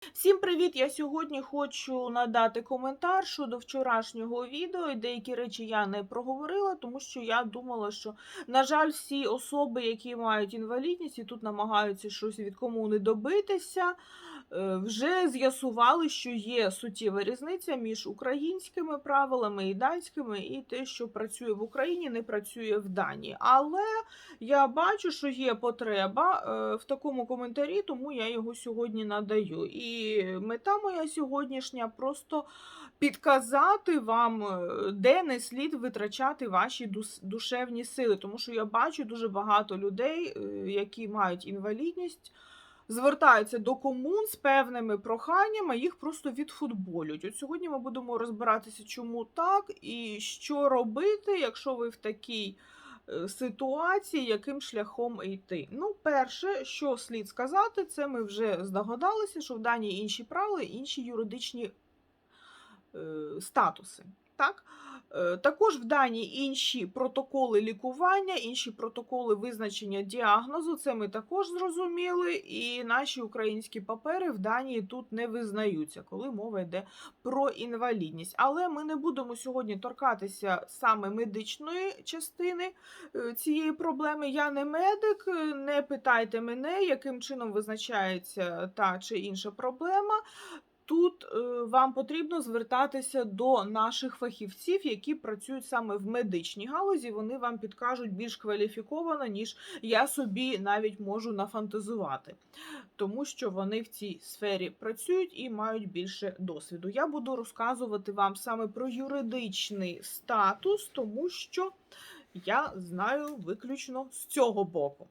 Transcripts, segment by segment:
Всім привіт! Я сьогодні хочу надати коментар щодо вчорашнього відео. І деякі речі я не проговорила, тому що я думала, що, на жаль, всі особи, які мають інвалідність і тут намагаються щось від кому не добитися, вже з'ясували, що є суттєва різниця між українськими правилами і данськими, і те, що працює в Україні, не працює в Данії. Але я бачу, що є потреба е, в такому коментарі, тому я його сьогодні надаю. І мета моя сьогоднішня просто підказати вам, е, де не слід витрачати ваші душевні сили. Тому що я бачу дуже багато людей, е, які мають інвалідність. Звертаються до комун з певними проханнями, їх просто відфутболюють. От сьогодні ми будемо розбиратися, чому так і що робити, якщо ви в такій е, ситуації, яким шляхом йти. Ну, перше, що слід сказати, це ми вже здогадалися, що в Данії інші правила, інші юридичні е, статуси. Так? Е, Також в Данії інші протоколи лікування, інші протоколи визначення діагнозу. Це ми також зрозуміли. І наші українські папери в Данії тут не визнаються, коли мова йде про інвалідність. Але ми не будемо сьогодні торкатися саме медичної частини е, цієї проблеми. Я не медик, е, не питайте мене, яким чином визначається та чи інша проблема. Тут е, вам потрібно звертатися до наших фахівців, які працюють саме в медичній галузі. Вони вам підкажуть більш кваліфіковано, ніж я собі навіть можу нафантазувати, тому що вони в цій сфері працюють і мають більше досвіду. Я буду розказувати вам саме про юридичний статус, тому що я знаю виключно з цього боку.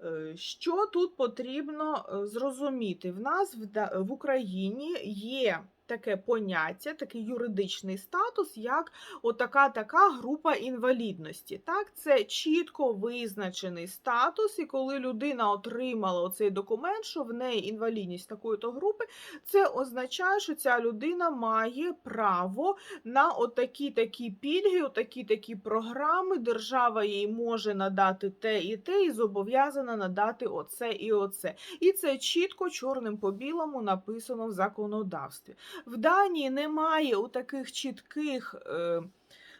Е, Що тут потрібно е, зрозуміти? В нас в, в Україні є таке поняття, такий юридичний статус, як отака така група інвалідності. Так, це чітко визначений статус, і коли людина отримала оцей документ, що в неї інвалідність такої-то групи, це означає, що ця людина має право на отакі такі пільги, отакі такі програми. Держава їй може надати те і те, і зобов'язана надати оце і оце. І це чітко чорним по білому написано в законодавстві. В Данії немає у таких чітких. Е,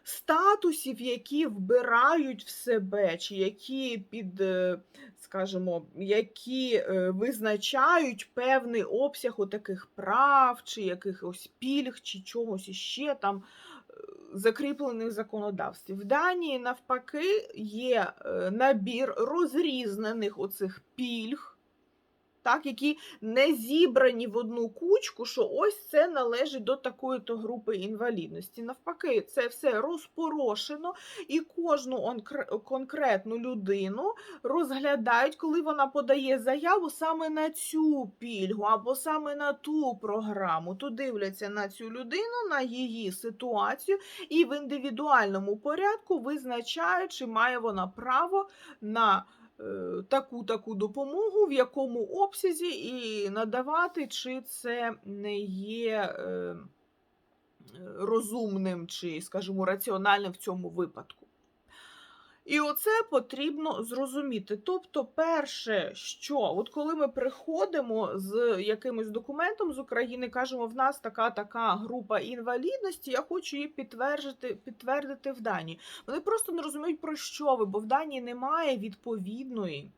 Статусів, які вбирають в себе, чи які під, е, скажімо, які е, визначають певний обсяг таких прав, чи якихось пільг, чи чогось іще там е, закріплених в законодавстві. В Данії, навпаки, є е, набір розрізнених оцих пільг. Так, які не зібрані в одну кучку, що ось це належить до такої-то групи інвалідності. Навпаки, це все розпорошено, і кожну конкретну людину розглядають, коли вона подає заяву саме на цю пільгу або саме на ту програму. То дивляться на цю людину, на її ситуацію, і в індивідуальному порядку визначають, чи має вона право на таку таку допомогу, в якому обсязі і надавати, чи це не є е, е, розумним чи, скажімо, раціональним в цьому випадку. І оце потрібно зрозуміти. Тобто, перше, що от коли ми приходимо з якимось документом з України, кажемо, в нас така така група інвалідності, я хочу її підтвердити, підтвердити в Данії. Вони просто не розуміють, про що ви, бо в Данії немає відповідної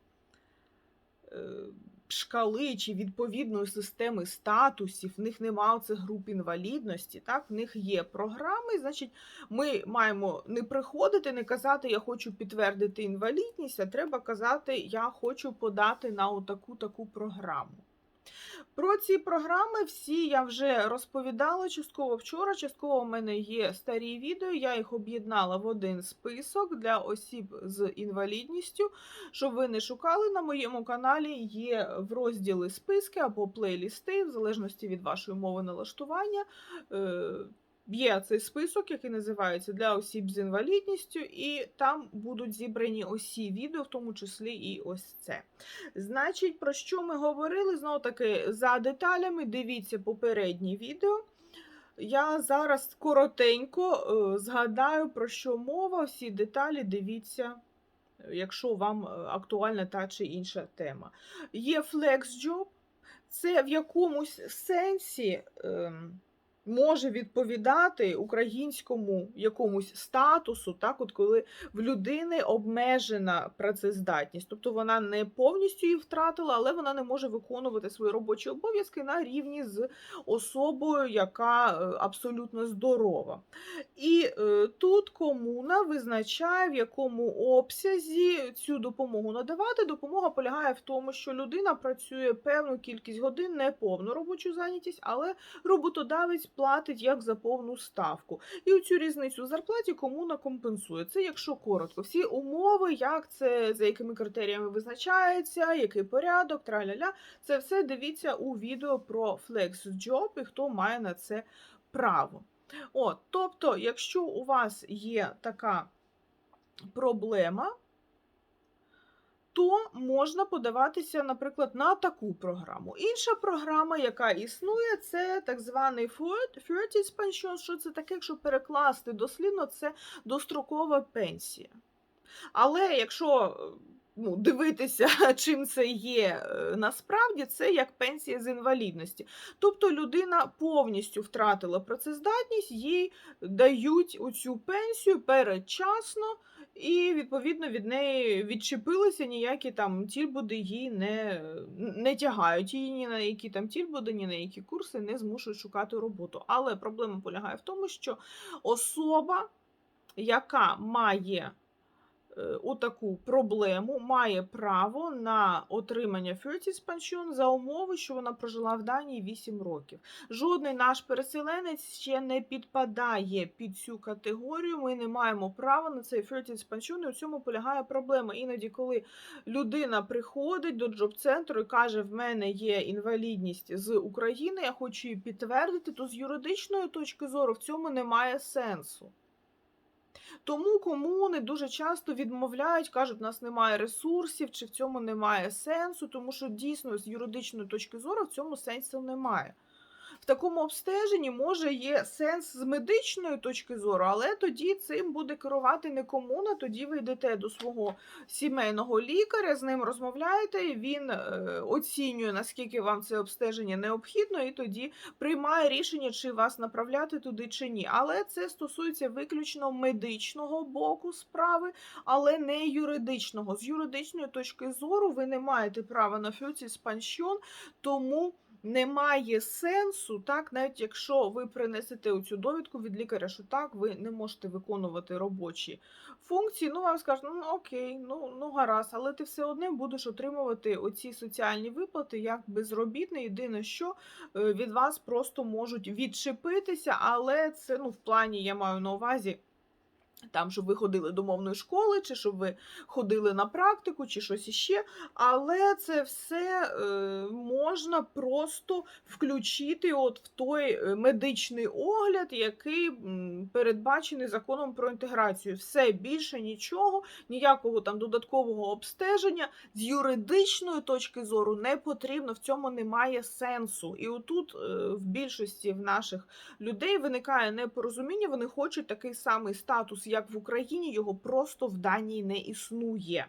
е, шкали чи відповідної системи статусів, в них немає цих груп інвалідності. Так, в них є програми, значить, ми маємо не приходити, не казати, я хочу підтвердити інвалідність, а треба казати, я хочу подати на отаку таку програму. Про ці програми всі я вже розповідала частково вчора. Частково в мене є старі відео. Я їх об'єднала в один список для осіб з інвалідністю. Щоб ви не шукали на моєму каналі, є в розділі списки або плейлісти, в залежності від вашої мови налаштування. Є цей список, який називається для осіб з інвалідністю, і там будуть зібрані усі відео, в тому числі і ось це. Значить, про що ми говорили? Знову таки, за деталями дивіться попереднє відео. Я зараз коротенько е, згадаю, про що мова, всі деталі дивіться, якщо вам е, актуальна та чи інша тема. Є FlexJob. це в якомусь сенсі ем, може відповідати українському якомусь статусу, так, от коли в людини обмежена працездатність. Тобто вона не повністю її втратила, але вона не може виконувати свої робочі обов'язки на рівні з особою, яка е, абсолютно здорова. І е, тут комуна визначає, в якому обсязі цю допомогу надавати. Допомога полягає в тому, що людина працює певну кількість годин, не повну робочу зайнятість, але роботодавець платить як за повну ставку. І цю різницю в зарплаті комуна компенсує. Це якщо коротко. Всі умови, як це, за якими критеріями визначається, який порядок, траля-ля, це все дивіться у відео про FlexJob і хто має на це право. От, тобто, якщо у вас є така проблема, то можна подаватися, наприклад, на таку програму. Інша програма, яка існує, це так званий Fortis Pension. Що це таке, якщо перекласти дослідно, це дострокова пенсія. Але якщо ну, дивитися, чим це є е, насправді, це як пенсія з інвалідності. Тобто людина повністю втратила працездатність, їй дають оцю пенсію передчасно, і відповідно від неї відчепилися ніякі там тільбуди її не, не тягають її ні на які там тільбуди, ні на які курси не змушують шукати роботу. Але проблема полягає в тому, що особа, яка має у таку проблему має право на отримання Фертіс Pension за умови, що вона прожила в Данії 8 років. Жодний наш переселенець ще не підпадає під цю категорію. Ми не маємо права на цей Фертіс Pension, і у цьому полягає проблема. Іноді, коли людина приходить до джоб-центру і каже: в мене є інвалідність з України, я хочу її підтвердити, то з юридичної точки зору в цьому немає сенсу. Тому комуни дуже часто відмовляють, кажуть, у нас немає ресурсів, чи в цьому немає сенсу, тому що дійсно з юридичної точки зору в цьому сенсу немає. В такому обстеженні може є сенс з медичної точки зору, але тоді цим буде керувати не комуна. Тоді ви йдете до свого сімейного лікаря, з ним розмовляєте, він е, оцінює, наскільки вам це обстеження необхідно, і тоді приймає рішення, чи вас направляти туди чи ні. Але це стосується виключно медичного боку справи, але не юридичного. З юридичної точки зору ви не маєте права на фюціс панщон, тому немає сенсу, так, навіть якщо ви принесете цю довідку від лікаря, що так, ви не можете виконувати робочі функції, ну вам скажуть, ну окей, ну ну гаразд, але ти все одно будеш отримувати оці соціальні виплати як безробітний. Єдине, що е, від вас просто можуть відчепитися, але це ну в плані я маю на увазі. Там, щоб ви ходили до мовної школи, чи щоб ви ходили на практику, чи щось іще. Але це все е, можна просто включити от в той е, медичний огляд, який передбачений законом про інтеграцію. Все більше нічого, ніякого там додаткового обстеження з юридичної точки зору не потрібно. В цьому немає сенсу. І отут е, в більшості в наших людей виникає непорозуміння, вони хочуть такий самий статус як в Україні, його просто в Данії не існує.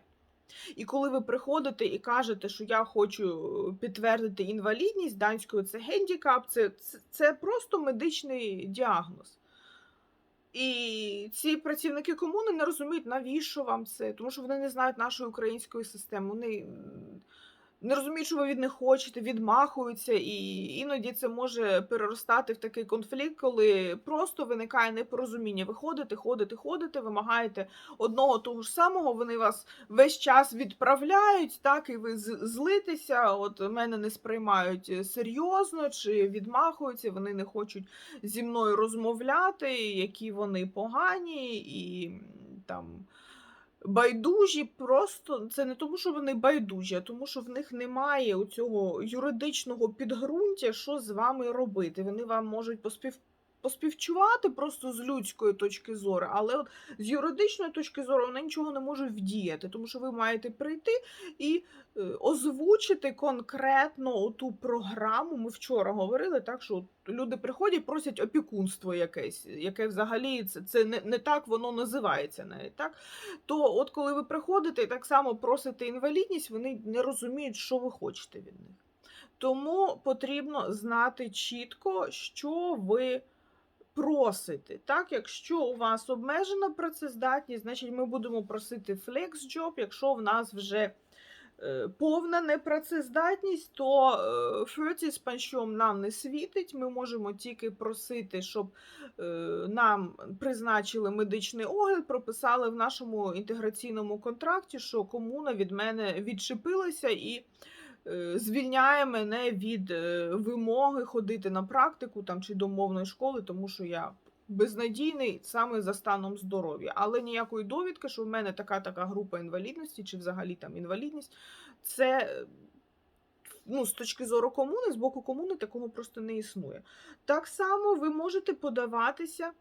І коли ви приходите і кажете, що я хочу підтвердити інвалідність данською, це гендікап, це, це просто медичний діагноз. І ці працівники комуни не розуміють, навіщо вам це, тому що вони не знають нашої української системи. Вони не розуміють, що ви від них хочете, відмахуються, і іноді це може переростати в такий конфлікт, коли просто виникає непорозуміння. Ви ходите, ходите, ходите, вимагаєте одного того ж самого. Вони вас весь час відправляють, так і ви злитеся. От мене не сприймають серйозно чи відмахуються. Вони не хочуть зі мною розмовляти, які вони погані і там байдужі просто це не тому, що вони байдужі, а тому, що в них немає у цього юридичного підґрунтя, що з вами робити. Вони вам можуть поспів... поспівчувати просто з людської точки зору, але от з юридичної точки зору вони нічого не можуть вдіяти, тому що ви маєте прийти і е, озвучити конкретно ту програму. Ми вчора говорили, так що люди приходять, просять опікунство якесь, яке взагалі це це не не так воно називається навіть так. То от коли ви приходите і так само просите інвалідність, вони не розуміють, що ви хочете від них. Тому потрібно знати чітко, що ви просите. Так, якщо у вас обмежена працездатність, значить ми будемо просити FlexJob. Якщо в нас вже е, повна непрацездатність, то е, Ферті панчом нам не світить. Ми можемо тільки просити, щоб е, нам призначили медичний огляд, прописали в нашому інтеграційному контракті, що комуна від мене відчепилася і звільняє мене від е, вимоги ходити на практику там чи до мовної школи, тому що я безнадійний саме за станом здоров'я. Але ніякої довідки, що в мене така така група інвалідності, чи взагалі там інвалідність, це. е, Ну, з точки зору комуни, з боку комуни такого просто не існує. Так само ви можете подаватися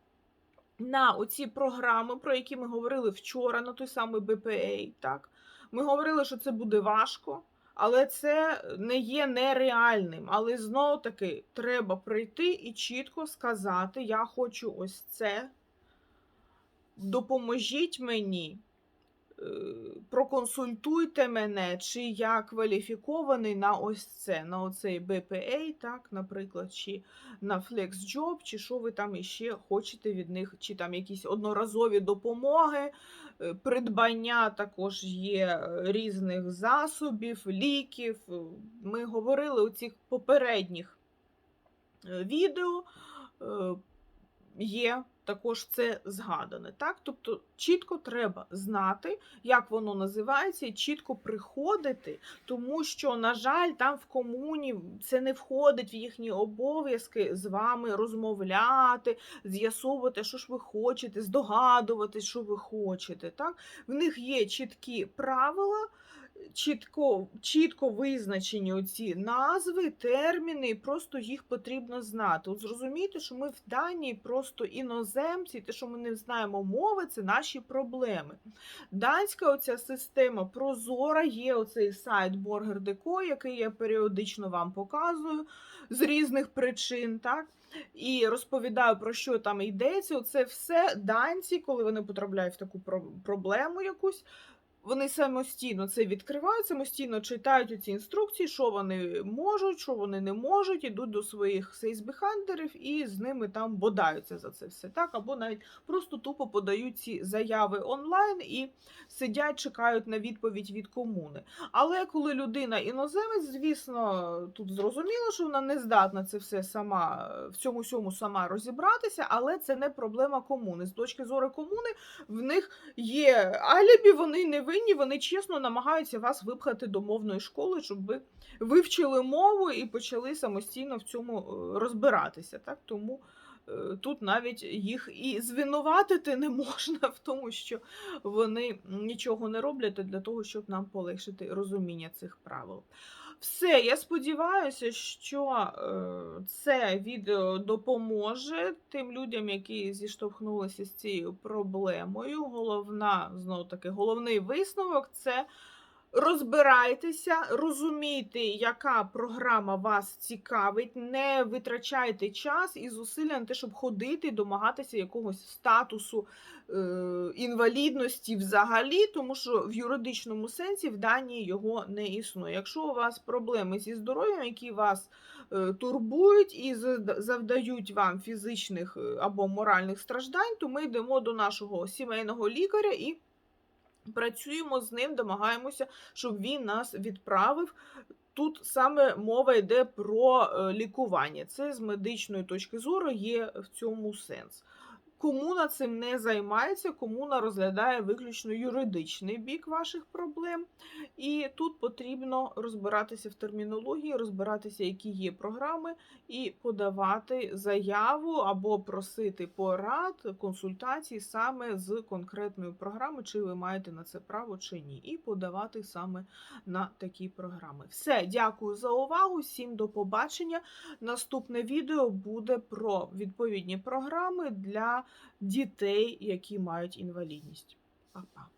на оці програми, про які ми говорили вчора, на той самий BPA. Так? Ми говорили, що це буде важко, але це не є нереальним. Але знову таки треба прийти і чітко сказати: я хочу ось це. Допоможіть мені, е, проконсультуйте мене, чи я кваліфікований на ось це, на оцей BPA, так, наприклад, чи на FlexJob, чи що ви там іще хочете від них, чи там якісь одноразові допомоги, придбання також є е, різних засобів, ліків. Е, Ми говорили у цих попередніх е, відео. е, Є також це згадане. Так? Тобто чітко треба знати, як воно називається, і чітко приходити, тому що, на жаль, там в комуні це не входить в їхні обов'язки з вами розмовляти, з'ясовувати, що ж ви хочете, здогадуватись, що ви хочете. Так? В них є чіткі правила. Чітко, чітко визначені оці назви, терміни, і просто їх потрібно знати. От зрозумійте, що ми в Данії просто іноземці, те, що ми не знаємо мови, це наші проблеми. Данська оця система прозора, є оцей сайт Borger.co, який я періодично вам показую з різних причин. так? І розповідаю, про що там йдеться. Оце все данці, коли вони потрапляють в таку проблему якусь. Вони самостійно це відкривають, самостійно читають ці інструкції, що вони можуть, що вони не можуть, ідуть до своїх сейсбехантерів і з ними там бодаються за це все. Так, або навіть просто тупо подають ці заяви онлайн і сидять, чекають на відповідь від комуни. Але коли людина іноземець, звісно, тут зрозуміло, що вона не здатна це все сама в цьому всьому сама розібратися, але це не проблема комуни. З точки зору комуни в них є алібі, вони не винні, вони чесно намагаються вас випхати до мовної школи, щоб ви вивчили мову і почали самостійно в цьому е, розбиратися. Так? Тому е, тут навіть їх і звинуватити не можна в тому, що вони нічого не роблять для того, щоб нам полегшити розуміння цих правил. Все, я сподіваюся, що е, це відео допоможе тим людям, які зіштовхнулися з цією проблемою. Головна, знову таки, головний висновок це розбирайтеся, розумійте, яка програма вас цікавить, не витрачайте час і зусилля на те, щоб ходити, домагатися якогось статусу е, інвалідності взагалі, тому що в юридичному сенсі в Данії його не існує. Якщо у вас проблеми зі здоров'ям, які вас е, турбують і завдають вам фізичних е, або моральних страждань, то ми йдемо до нашого сімейного лікаря і працюємо з ним, домагаємося, щоб він нас відправив. Тут саме мова йде про е, лікування. Це з медичної точки зору є в цьому сенс. Комуна цим не займається, комуна розглядає виключно юридичний бік ваших проблем. І тут потрібно розбиратися в термінології, розбиратися, які є програми, і подавати заяву або просити порад, консультацій саме з конкретною програмою, чи ви маєте на це право чи ні, і подавати саме на такі програми. Все, дякую за увагу. Всім до побачення. Наступне відео буде про відповідні програми для дітей, які мають інвалідність. Па-па.